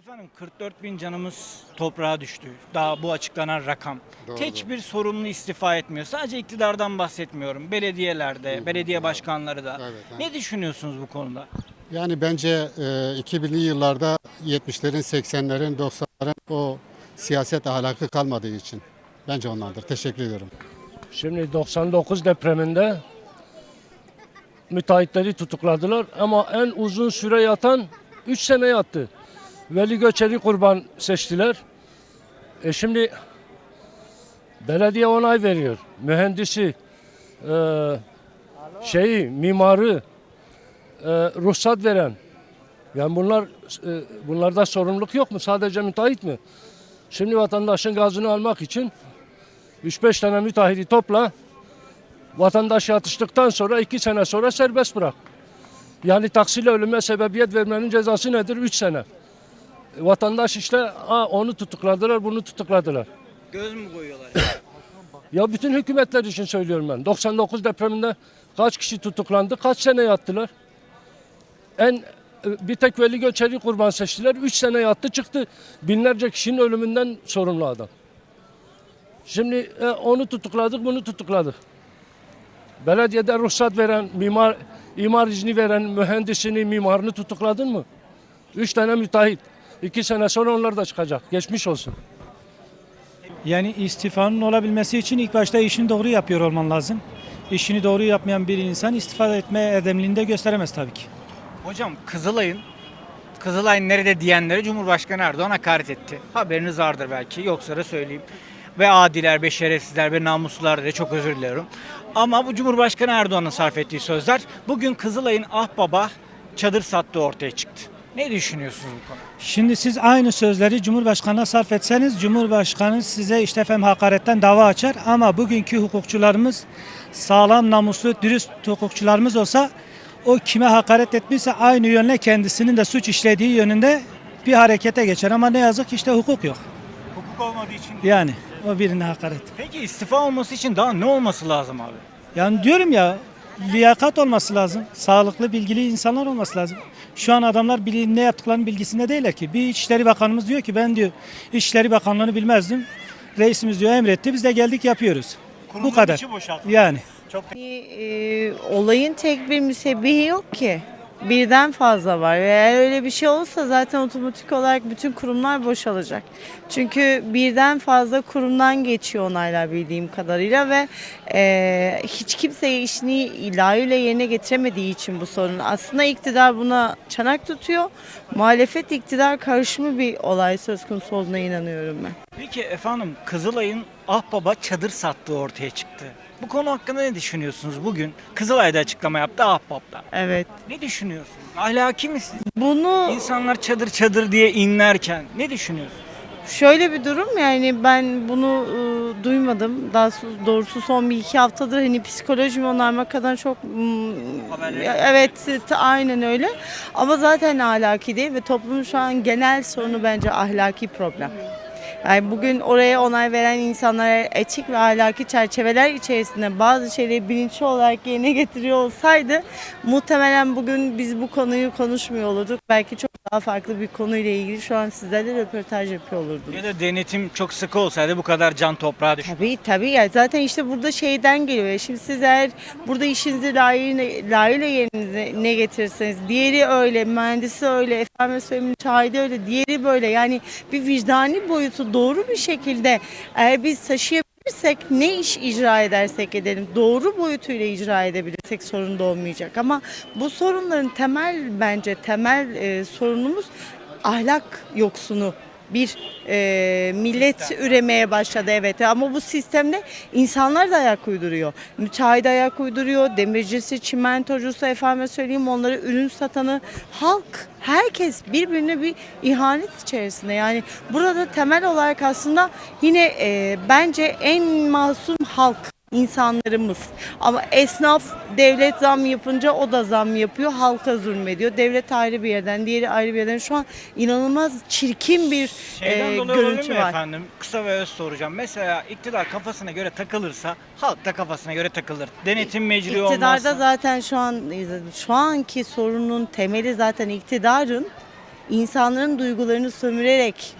Efendim 44 bin canımız toprağa düştü. Daha bu açıklanan rakam. Doğru. Tek bir sorumlu istifa etmiyor. Sadece iktidardan bahsetmiyorum. Belediyelerde, belediye başkanları da. Evet, evet. Ne düşünüyorsunuz bu konuda? Yani bence e, 2000'li yıllarda 70'lerin, 80'lerin, 90'ların o siyaset ahlakı kalmadığı için. Bence onlardır. Teşekkür ediyorum. Şimdi 99 depreminde müteahhitleri tutukladılar ama en uzun süre yatan 3 sene yattı. Veli Göçer'i kurban seçtiler. E şimdi belediye onay veriyor. Mühendisi, e, şeyi, mimarı, e, ruhsat veren. Yani bunlar e, bunlarda sorumluluk yok mu? Sadece müteahhit mi? Şimdi vatandaşın gazını almak için 3-5 tane müteahhiti topla. Vatandaş yatıştıktan sonra 2 sene sonra serbest bırak. Yani taksiyle ölüme sebebiyet vermenin cezası nedir? 3 sene. Vatandaş işte Aa, onu tutukladılar, bunu tutukladılar. Göz mü koyuyorlar? Ya bütün hükümetler için söylüyorum ben. 99 depreminde kaç kişi tutuklandı, kaç sene yattılar? En e, bir tek Veli Göçer'i kurban seçtiler. 3 sene yattı çıktı. Binlerce kişinin ölümünden sorumlu adam. Şimdi e, onu tutukladık, bunu tutukladık. Belediyede ruhsat veren, mimar, imar izni veren mühendisini, mimarını tutukladın mı? Üç tane müteahhit. İki sene sonra onlar da çıkacak. Geçmiş olsun. Yani istifanın olabilmesi için ilk başta işini doğru yapıyor olman lazım. İşini doğru yapmayan bir insan istifa etme erdemliğini de gösteremez tabii ki. Hocam Kızılay'ın Kızılay nerede diyenlere Cumhurbaşkanı Erdoğan hakaret etti. Haberiniz vardır belki. Yoksa da söyleyeyim. Ve adiler, ve şerefsizler, ve namuslular diye çok özür diliyorum. Ama bu Cumhurbaşkanı Erdoğan'ın sarf ettiği sözler bugün Kızılay'ın ah baba çadır sattığı ortaya çıktı. Ne düşünüyorsunuz bu konuda? Şimdi siz aynı sözleri Cumhurbaşkanı'na sarf etseniz Cumhurbaşkanı size işte efendim hakaretten dava açar ama bugünkü hukukçularımız sağlam, namuslu, dürüst hukukçularımız olsa o kime hakaret etmişse aynı yönle kendisinin de suç işlediği yönünde bir harekete geçer ama ne yazık ki işte hukuk yok. Hukuk olmadığı için. Yani o birine hakaret. Peki istifa olması için daha ne olması lazım abi? Yani diyorum ya liyakat olması lazım. Sağlıklı, bilgili insanlar olması lazım. Şu an adamlar ne yaptıklarının bilgisinde değiller ki. Bir İçişleri Bakanımız diyor ki ben diyor İçişleri Bakanlığını bilmezdim. Reisimiz diyor emretti biz de geldik yapıyoruz. Bu Kurumların kadar. Yani. E, olayın tek bir müsebbihi yok ki. Birden fazla var. Eğer öyle bir şey olsa zaten otomatik olarak bütün kurumlar boşalacak. Çünkü birden fazla kurumdan geçiyor onaylar bildiğim kadarıyla ve e, hiç kimse işini layığıyla yerine getiremediği için bu sorun. Aslında iktidar buna çanak tutuyor. Muhalefet iktidar karışımı bir olay söz konusu olduğuna inanıyorum ben. Peki efendim Kızılay'ın ah baba çadır sattığı ortaya çıktı. Bu konu hakkında ne düşünüyorsunuz bugün? Kızılay'da açıklama yaptı Ahbap'ta. Evet. Ne düşünüyorsunuz? Ahlaki mi siz? Bunu İnsanlar çadır çadır diye inlerken ne düşünüyorsunuz? Şöyle bir durum yani ben bunu e, duymadım. Daha so- doğrusu son bir iki haftadır hani psikolojimi onarmak kadar çok mm, Haberleri ya- evet t- aynen öyle. Ama zaten ahlaki değil ve toplumun şu an genel sorunu bence ahlaki problem. Yani bugün oraya onay veren insanlar etik ve ahlaki çerçeveler içerisinde bazı şeyleri bilinçli olarak yerine getiriyor olsaydı muhtemelen bugün biz bu konuyu konuşmuyor olurduk. Belki çok daha farklı bir konuyla ilgili şu an sizlerle röportaj yapıyor olurduk. Ya da denetim çok sıkı olsaydı bu kadar can toprağa düşmez. Tabii tabii ya zaten işte burada şeyden geliyor. ya. Şimdi siz eğer burada işinizi layığıyla, layığıyla yerinize ne getirirseniz diğeri öyle, mühendisi öyle, efendim söyleyeyim müteahhidi öyle, diğeri böyle. Yani bir vicdani boyutu doğru bir şekilde eğer biz taşıyabilirsek ne iş icra edersek edelim doğru boyutuyla icra edebilirsek sorun da olmayacak. Ama bu sorunların temel bence temel e, sorunumuz ahlak yoksunu bir e, millet üremeye başladı evet ama bu sistemde insanlar da ayak uyduruyor. Müteahhit ayak uyduruyor, demircisi, çimentocusu efendime söyleyeyim onları ürün satanı halk herkes birbirine bir ihanet içerisinde. Yani burada temel olarak aslında yine e, bence en masum halk insanlarımız. Ama esnaf devlet zam yapınca o da zam yapıyor. Halka zulmediyor. Devlet ayrı bir yerden, diğeri ayrı bir yerden. Şu an inanılmaz çirkin bir Şeyden e, dolayı olabilir görüntü mi var. efendim? Kısa ve öz soracağım. Mesela iktidar kafasına göre takılırsa halk da kafasına göre takılır. Denetim mecri İktidarda olmazsa. zaten şu an şu anki sorunun temeli zaten iktidarın insanların duygularını sömürerek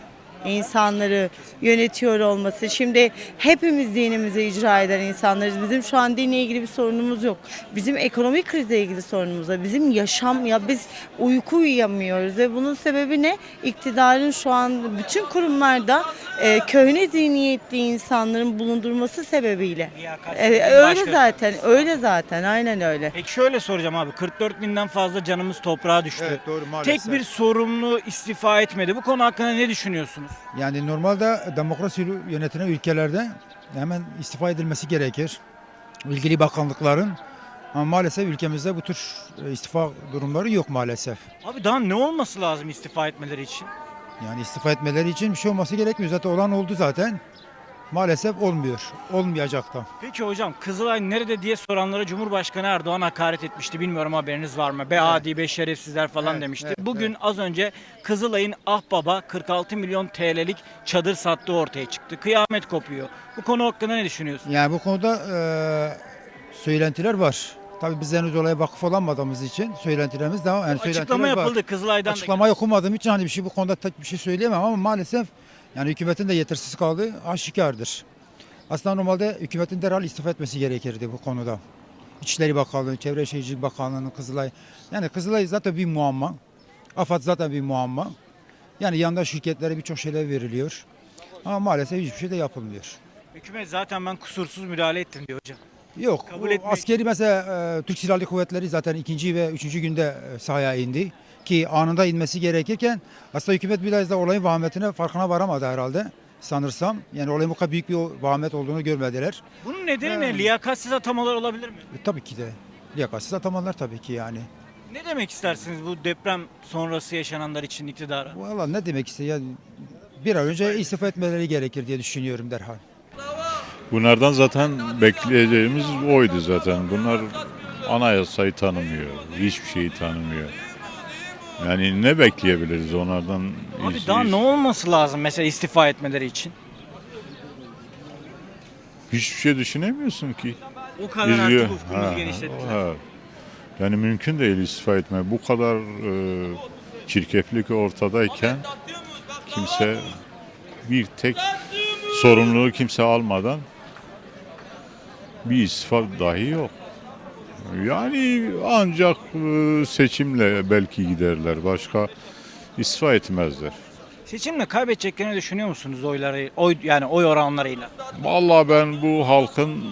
insanları yönetiyor olması. Şimdi hepimiz dinimizi icra eden insanlarız. Bizim şu an dinle ilgili bir sorunumuz yok. Bizim ekonomik krizle ilgili sorunumuz var. Bizim yaşam ya biz uyku uyuyamıyoruz ve bunun sebebi ne? İktidarın şu an bütün kurumlarda e, köhne zihniyetli insanların bulundurması sebebiyle. E, bir öyle zaten, öyle zaten, aynen öyle. Peki şöyle soracağım abi. 44 binden fazla canımız toprağa düştü. Evet doğru maalesef. Tek bir sorumlu istifa etmedi. Bu konu hakkında ne düşünüyorsunuz? Yani normalde demokrasi yönetilen ülkelerde hemen istifa edilmesi gerekir. İlgili bakanlıkların. Ama maalesef ülkemizde bu tür e, istifa durumları yok maalesef. Abi daha ne olması lazım istifa etmeleri için? Yani istifa etmeleri için bir şey olması gerekmiyor. Zaten olan oldu zaten. Maalesef olmuyor. Olmayacak da. Peki hocam Kızılay nerede diye soranlara Cumhurbaşkanı Erdoğan hakaret etmişti. Bilmiyorum haberiniz var mı? Be adi be şerefsizler falan Evet, demişti. evet, Bugün az önce Kızılay'ın Ahbaba 46 milyon TL'lik çadır sattığı ortaya çıktı. Kıyamet kopuyor. Bu konu hakkında ne düşünüyorsun? Yani bu konuda e, söylentiler var. Tabii biz henüz olaya vakıf olamadığımız için söylentilerimiz devam. Yani Açıklama söylentiler var. yapıldı Kızılay'dan. da. Açıklamayı okumadığım için hani bir şey bu konuda tek bir şey söyleyemem ama maalesef yani hükümetin de yetersiz kaldığı aşikardır. Aslında normalde hükümetin derhal istifa etmesi gerekirdi bu konuda. İçişleri Bakanlığı, Çevre Şehircilik Bakanlığı'nın Kızılay. Yani Kızılay zaten bir muamma. AFAD zaten bir muamma. Yani yandaş şirketlere birçok şeyler veriliyor. Ama maalesef hiçbir şey de yapılmıyor. Hükümet zaten ben kusursuz müdahale ettim diyor hocam. Yok. Kabul bu etmek- askeri mesela e, Türk Silahlı Kuvvetleri zaten ikinci ve üçüncü günde e, sahaya indi. Ki anında inmesi gerekirken aslında hükümet biraz da olayın vahametine farkına varamadı herhalde sanırsam. Yani olayın bu kadar büyük bir vahamet olduğunu görmediler. Bunun nedeni ne? Yani. Liyakatsiz atamalar olabilir mi? E, tabii ki de. Liyakatsiz atamalar tabii ki yani. Ne demek istersiniz bu deprem sonrası yaşananlar için iktidara? Valla ne demek istiyor? Yani bir an önce istifa etmeleri gerekir diye düşünüyorum derhal. Bunlardan zaten bekleyeceğimiz oydu zaten. Bunlar anayasayı tanımıyor. Hiçbir şeyi tanımıyor. Yani ne bekleyebiliriz onlardan? Abi Hiç- daha hiç- ne olması lazım mesela istifa etmeleri için? Hiçbir şey düşünemiyorsun ki. O kadar İzliyor. artık ufkumuzu Ha, genişlettiler. ha. Yani mümkün değil istifa etme. Bu kadar e, çirkeflik ortadayken kimse bir tek sorumluluğu kimse almadan bir istifa dahi yok. Yani ancak e, seçimle belki giderler. Başka istifa etmezler. Seçimle kaybedeceklerini düşünüyor musunuz oyları, oy yani oy oranlarıyla? Vallahi ben bu halkın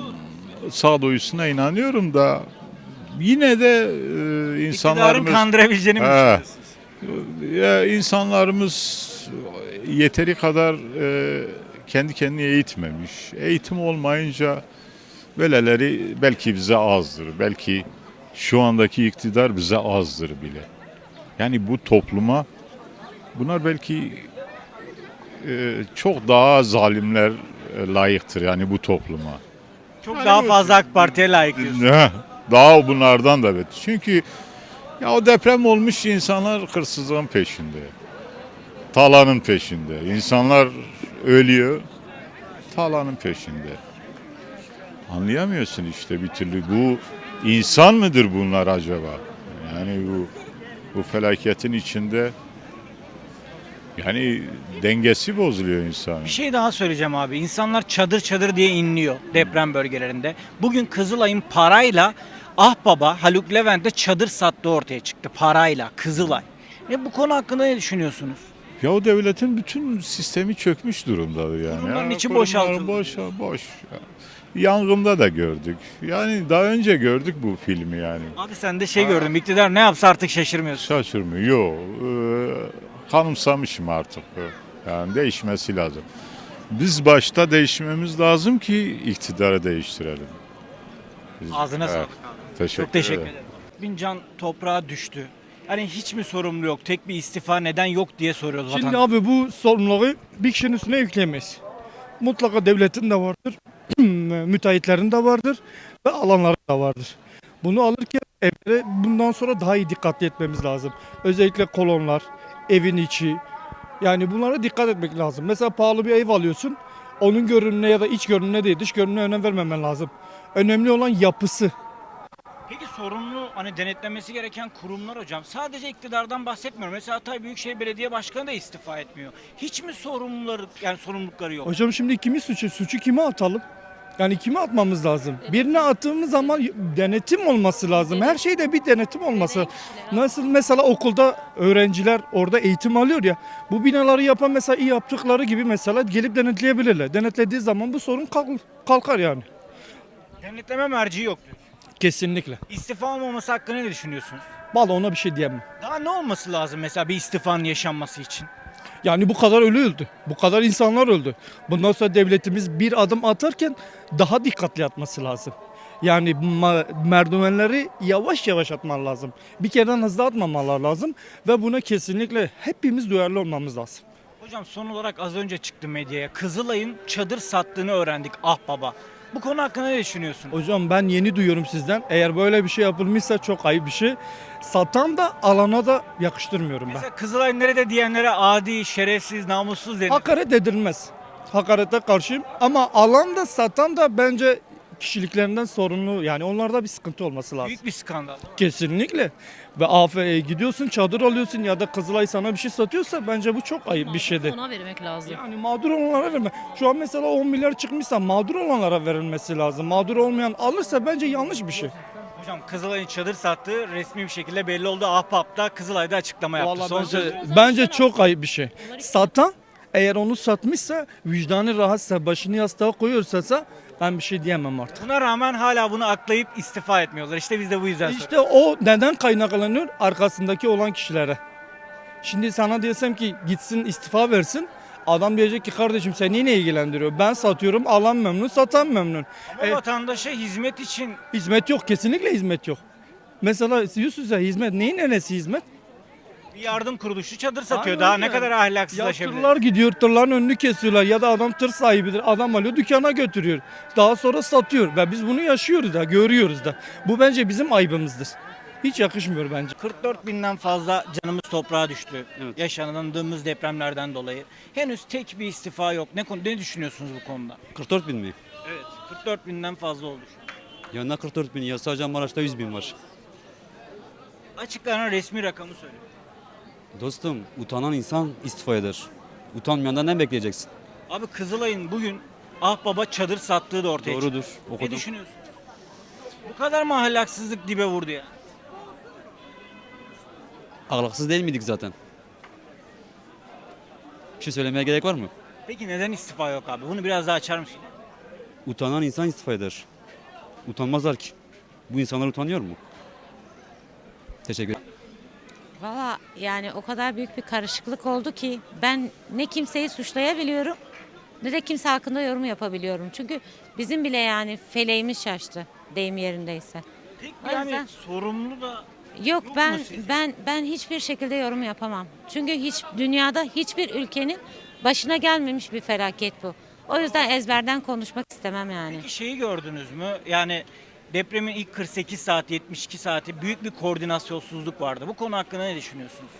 sağduyusuna inanıyorum da yine de e, insanlarımız kandırabileceğini mi He. ya insanlarımız yeteri kadar e, kendi kendini eğitmemiş. Eğitim olmayınca böyleleri belki bize azdır. Belki şu andaki iktidar bize azdır bile. Yani bu topluma bunlar belki e, çok daha zalimler e, layıktır yani bu topluma. Çok daha fazla AK Parti'ye layık? Daha bunlardan da beter. Çünkü ya o deprem olmuş insanlar hırsızlığın peşinde. Talanın peşinde. İnsanlar ölüyor. Talanın peşinde. Anlayamıyorsun işte bir türlü. Bu insan mıdır bunlar acaba? Yani bu bu felaketin içinde yani dengesi bozuluyor insanın. Bir şey daha söyleyeceğim abi. İnsanlar çadır çadır diye inliyor deprem bölgelerinde. Bugün Kızılay'ın parayla Ahbaba Haluk Levent'e çadır sattığı ortaya çıktı. Parayla Kızılay. E bu konu hakkında ne düşünüyorsunuz? Ya o devletin bütün sistemi çökmüş durumdadır yani. Kurumların Ya, içi boşaltıldı. Boş, boş. Yangında da gördük. Yani daha önce gördük bu filmi yani. Abi sen de şey gördüm. İktidar ne yapsa artık şaşırmıyorsun. Şaşırmıyor. Yok. Ee, kanımsamışım artık. Yani değişmesi lazım. Biz başta değişmemiz lazım ki iktidarı değiştirelim. Biz- Ağzına Evet, sağlık abi. Teşekkür, Çok teşekkür ederim. ederim. Bin can toprağa düştü. Yani hiç mi sorumlu yok? Tek bir istifa neden yok diye soruyoruz Şimdi abi bu sorumluluğu bir kişinin üstüne yükleyemeyiz. Mutlaka devletin de vardır, müteahhitlerin de vardır ve alanların da vardır. Bunu alırken evlere bundan sonra daha iyi dikkatli etmemiz lazım. Özellikle kolonlar, evin içi. Yani bunlara dikkat etmek lazım. Mesela pahalı bir ev alıyorsun. Onun görünümüne ya da iç görünümüne değil dış görünümüne önem vermemen lazım. Önemli olan yapısı. Peki sorumlu hani denetlemesi gereken kurumlar hocam sadece iktidardan bahsetmiyorum. Mesela Hatay Büyükşehir Belediye Başkanı da istifa etmiyor. Hiç mi sorumluları yani sorumlulukları yok? Hocam şimdi kimi suçu? Suçu kime atalım? Yani kime atmamız lazım? Birine attığımız zaman denetim olması lazım. Her şeyde bir denetim olması. Nasıl mesela okulda öğrenciler orada eğitim alıyor ya. Bu binaları yapan mesela iyi yaptıkları gibi mesela gelip denetleyebilirler. Denetlediği zaman bu sorun kalk- kalkar yani. Denetleme merci yok diyor. Kesinlikle. İstifa olmaması hakkında ne düşünüyorsun? Vallahi ona bir şey diyemem. Daha ne olması lazım mesela bir istifanın yaşanması için? Yani bu kadar ölü öldü. Bu kadar insanlar öldü. Bundan sonra devletimiz bir adım atarken daha dikkatli atması lazım. Yani merdivenleri yavaş yavaş atman lazım. Bir kereden hızlı atmamalar lazım ve buna kesinlikle hepimiz duyarlı olmamız lazım. Hocam son olarak az önce çıktı medyaya. Kızılay'ın çadır sattığını öğrendik ah baba. Bu konu hakkında ne düşünüyorsun? Hocam ben yeni duyuyorum sizden. Eğer böyle bir şey yapılmışsa çok ayıp bir şey. Satan da alana da yakıştırmıyorum ben. Mesela Kızılay nerede diyenlere adi, şerefsiz, namussuz denir. Hakaret edilmez. Hakarete karşıyım ama alan da satan da bence kişiliklerinden sorunlu yani onlarda bir sıkıntı olması lazım. Büyük bir skandal. Kesinlikle. Ve AFE'ye gidiyorsun çadır alıyorsun ya da Kızılay sana bir şey satıyorsa bence bu çok ayıp bir şeydir. Ona vermek lazım. Yani mağdur olanlara verme. Şu an mesela 10 milyar çıkmışsa mağdur olanlara verilmesi lazım. Mağdur olmayan alırsa bence yanlış bir şey. Hocam Kızılay'ın çadır sattığı resmi bir şekilde belli oldu. Ahbap'ta Kızılay'da açıklama yaptı. Vallahi Son bence, bence çok ayıp bir şey. Satan eğer onu satmışsa vicdanı rahatsa başını yastığa koyuyorsa ben bir şey diyemem artık. Buna rağmen hala bunu aklayıp istifa etmiyorlar. İşte biz de bu yüzden. İşte o neden kaynaklanıyor? Arkasındaki olan kişilere. Şimdi sana desem ki gitsin istifa versin. Adam diyecek ki kardeşim seni ne ilgilendiriyor? Ben satıyorum alan memnun satan memnun. Ama E, vatandaşa hizmet için hizmet yok kesinlikle hizmet yok. Mesela Yusuf'a hizmet neyin nenesi hizmet? bir yardım kuruluşu çadır satıyor. Aynen Daha öyle. ne kadar Ya ahlaksızlaşabilir? tırlar gidiyor tırların önünü kesiyorlar ya da adam tır sahibidir adam alıyor dükkana götürüyor. Daha sonra satıyor ve biz bunu yaşıyoruz da görüyoruz da. Bu bence bizim ayıbımızdır. Hiç yakışmıyor bence. 44 binden fazla canımız toprağa düştü. Evet. Yaşanandığımız depremlerden dolayı. Henüz tek bir istifa yok. Ne, konu- ne düşünüyorsunuz bu konuda? 44 bin mi? Evet. 44 binden fazla oldu şu an. Yanına 44 bin ya sadece Maraş'ta 100 bin var. Açıklanan resmi rakamı söylüyor. Dostum utanan insan istifa eder. Utanmayandan ne bekleyeceksin? Abi Kızılay'ın bugün ah baba çadır sattığı da ortaya çıktı. Doğrudur. Ne Okudum. düşünüyorsun? Bu kadar mı ahlaksızlık dibe vurdu ya? Ahlaksız değil miydik zaten? Bir şey söylemeye gerek var mı? Peki neden istifa yok abi? Bunu biraz daha açar mısın? Utanan insan istifa eder. Utanmazlar ki. Bu insanlar utanıyor mu? Teşekkür ederim. Valla yani o kadar büyük bir karışıklık oldu ki ben ne kimseyi suçlayabiliyorum ne de kimse hakkında yorum yapabiliyorum. Çünkü bizim bile yani feleğimiz şaştı deyim yerindeyse. Peki O yani yüzden- sorumlu da Yok Yok mu ben sizce? ben ben hiçbir şekilde yorum yapamam. Çünkü hiç dünyada hiçbir ülkenin başına gelmemiş bir felaket bu. O yüzden ezberden konuşmak istemem yani. Peki şeyi gördünüz mü? Yani depremin ilk 48 saat, 72 saati büyük bir koordinasyonsuzluk vardı. Bu konu hakkında ne düşünüyorsunuz?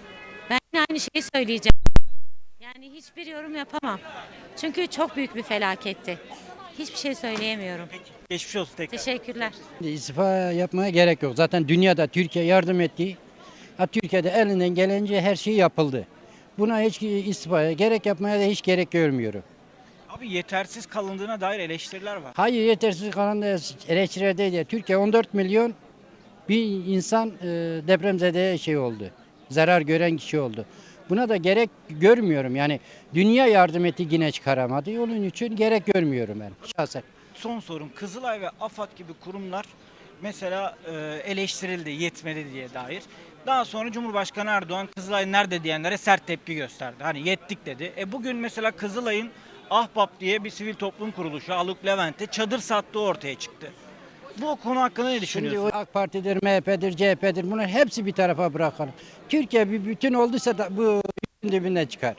Ben yine aynı şeyi söyleyeceğim. Yani hiçbir yorum yapamam. Çünkü çok büyük bir felaketti. Hiçbir şey söyleyemiyorum. Peki geçmiş olsun tekrar. Teşekkürler. İstifa yapmaya gerek yok. Zaten dünyada Türkiye yardım etti. Ha, Türkiye'de elinden gelince her şey yapıldı. Buna hiç istifaya gerek yapmaya da hiç gerek görmüyorum. Abi yetersiz kalındığına dair eleştiriler var. Hayır yetersiz kalan da eleştiriler değil. Türkiye 14 milyon bir insan e, depremzede şey oldu. Zarar gören kişi oldu. Buna da gerek görmüyorum. Yani dünya yardım etti yine çıkaramadı. Onun için gerek görmüyorum ben şahsen. Son sorum Kızılay ve AFAD gibi kurumlar mesela e, eleştirildi yetmedi diye dair. Daha sonra Cumhurbaşkanı Erdoğan Kızılay nerede diyenlere sert tepki gösterdi. Hani yettik dedi. E bugün mesela Kızılay'ın Ahbap diye bir sivil toplum kuruluşu Aluk Levent'e çadır sattığı ortaya çıktı. Bu konu hakkında ne Şimdi düşünüyorsun? o AK Parti'dir, MHP'dir, CHP'dir bunlar hepsi bir tarafa bırakalım. Türkiye bir bütün olduysa da bu dibine çıkar.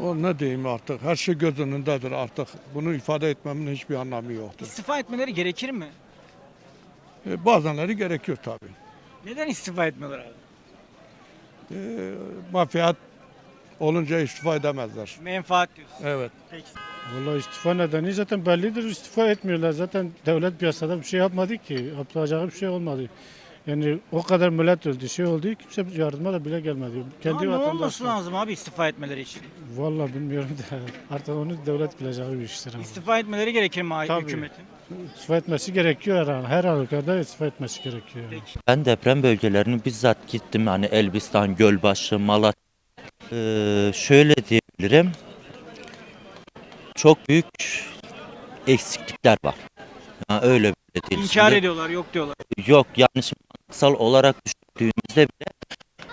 O ne diyeyim artık her şey göz önündedir artık. Bunu ifade etmemin hiçbir anlamı yoktur. İstifa etmeleri gerekir mi? E, bazenleri gerekiyor tabii. Neden istifa etmiyorlar abi? E, mafya olunca istifa edemezler. Menfaat diyorsun. Evet. Peki. Vallahi istifa nedeni zaten bellidir. İstifa etmiyorlar. Zaten devlet piyasada bir şey yapmadı ki. Yapacağı bir şey olmadı. Yani o kadar millet öldü, şey oldu. Kimse yardıma da bile gelmedi. Kendi ne olması vatandaşları. lazım abi istifa etmeleri için? Vallahi bilmiyorum da artık onu devlet bileceği bir iştir. ama. İstifa etmeleri gerekir mi Tabii. hükümetin? İstifa etmesi gerekiyor her an. Her halükarda istifa etmesi gerekiyor. Peki. Ben deprem bölgelerini bizzat gittim. Hani Elbistan, Gölbaşı, Malatya. Ee, şöyle diyebilirim. Çok büyük eksiklikler var. Ha, öyle böyle değil. İnkar Şimdi- ediyorlar, yok diyorlar. Yok yani şimdi mantıksal olarak düşündüğümüzde bile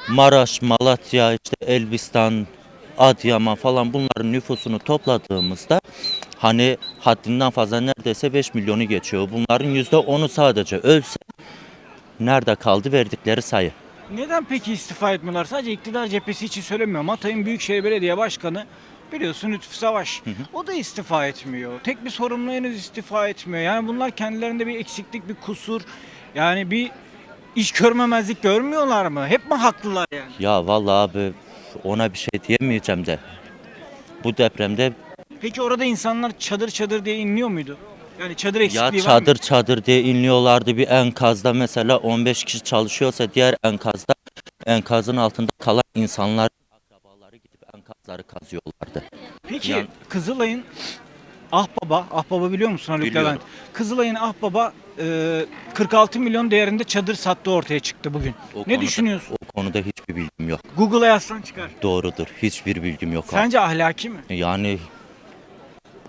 Maraş, Malatya, işte Elbistan, Adıyaman falan bunların nüfusunu topladığımızda hani haddinden fazla neredeyse 5 milyonu geçiyor. Bunların %10'u sadece ölse nerede kaldı verdikleri sayı? Neden peki istifa etmiyorlar? Sadece iktidar cephesi için söylemiyorum. Hatay'ın Büyükşehir Belediye Başkanı biliyorsun Lütfü Savaş. O da istifa etmiyor. Tek bir sorumlu henüz istifa etmiyor. Yani bunlar kendilerinde bir eksiklik, bir kusur. Yani bir iş görmemezlik görmüyorlar mı? Hep mi haklılar yani? Ya vallahi abi ona bir şey diyemeyeceğim de. Bu depremde Peki orada insanlar çadır çadır diye inliyor muydu? Yani çadır eksikliği ya var mı? çadır çadır diye inliyorlardı bir enkazda mesela 15 kişi çalışıyorsa diğer enkazda enkazın altında kalan insanlar enkazları kazıyorlardı. Peki Yani- Kızılay'ın Ahbaba, Ahbaba biliyor musun Haluk Biliyorum. Levent? Kızılay'ın Ahbaba e, 46 milyon değerinde çadır sattığı ortaya çıktı bugün. O ne konuda- düşünüyorsun? O konuda hiçbir bilgim yok. Google'a yazsan çıkar. Doğrudur. Hiçbir bilgim yok. abi. Sence ahlaki mi? Yani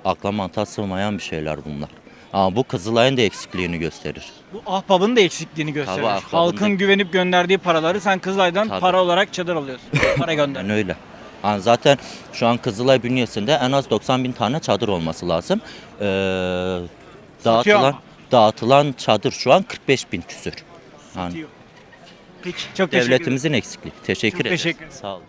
akla mantığa sığmayan bir şeyler bunlar. Ama bu Kızılay'ın da eksikliğini gösterir. Bu Ahbab'ın da eksikliğini gösterir. Ahbab'ın Halkın da- güvenip gönderdiği paraları sen Kızılay'dan Tabii. para olarak çadır alıyorsun. para gönder. Öyle. Yani zaten şu an Kızılay bünyesinde en az 90 bin tane çadır olması lazım. Ee, dağıtılan, dağıtılan çadır şu an 45 bin küsür. Yani Peki çok teşekkür ederim. devletimizin eksikliği. Teşekkür Çok teşekkür ederim. Sağ olun.